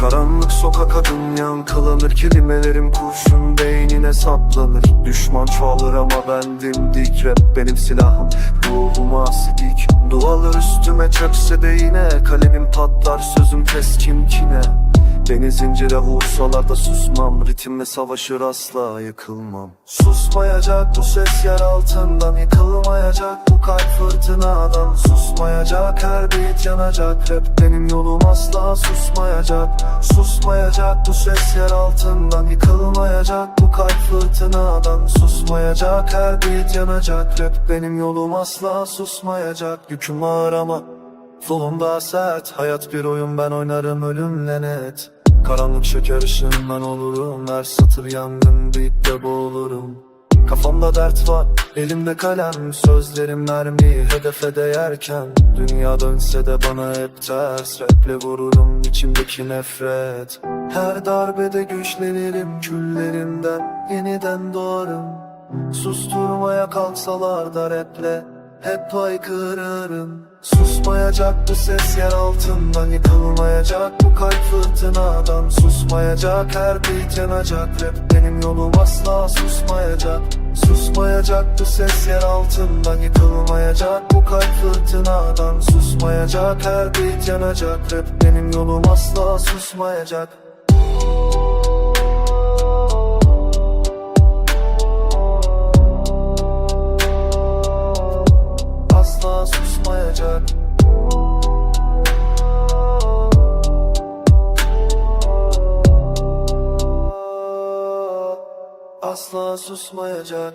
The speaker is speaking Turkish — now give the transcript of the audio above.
Karanlık sokak adım yankılanır Kelimelerim kurşun beynine saplanır. Düşman çoğalır ama ben dimdik Rap benim silahım. Ruhuma asidik Dualar üstüme çökse de yine Kalemim patlar sözüm keskin kine. Beni zincire vursalar da susmam Ritimle savaşır asla yıkılmam Susmayacak bu ses yer altından Yıkılmayacak bu kalp fırtınadan. Susmayacak her beat yanacak Rap benim yolum asla susmayacak. Susmayacak bu ses yer altından Yıkılmayacak bu kalp fırtınadan. Susmayacak her beat yanacak Rap benim yolum asla susmayacak. Yüküm ağır ama Flow'um sert Hayat bir oyun ben oynarım ölümle net. Karanlık şeker ışığından olurum. Her satır yangın beatle boğulurum. Kafamda dert var, elimde kalem. Sözlerim mermi, hedefe değerken. Dünya dönse de bana hep ters. Raple vururum içimdeki nefret. Her darbede güçlenirim küllerimden Yeniden doğarım. Susturmaya kalksalar da raple hep haykırırım Susmayacak bu ses yer altından Yıkılmayacak bu kalp fırtınadan. Susmayacak her beat yanacak. Rap benim yolum asla susmayacak. Susmayacak bu ses yer altından Yıkılmayacak bu kalp fırtınadan. Susmayacak her beat yanacak. Rap benim yolum asla susmayacak Asla susmayacak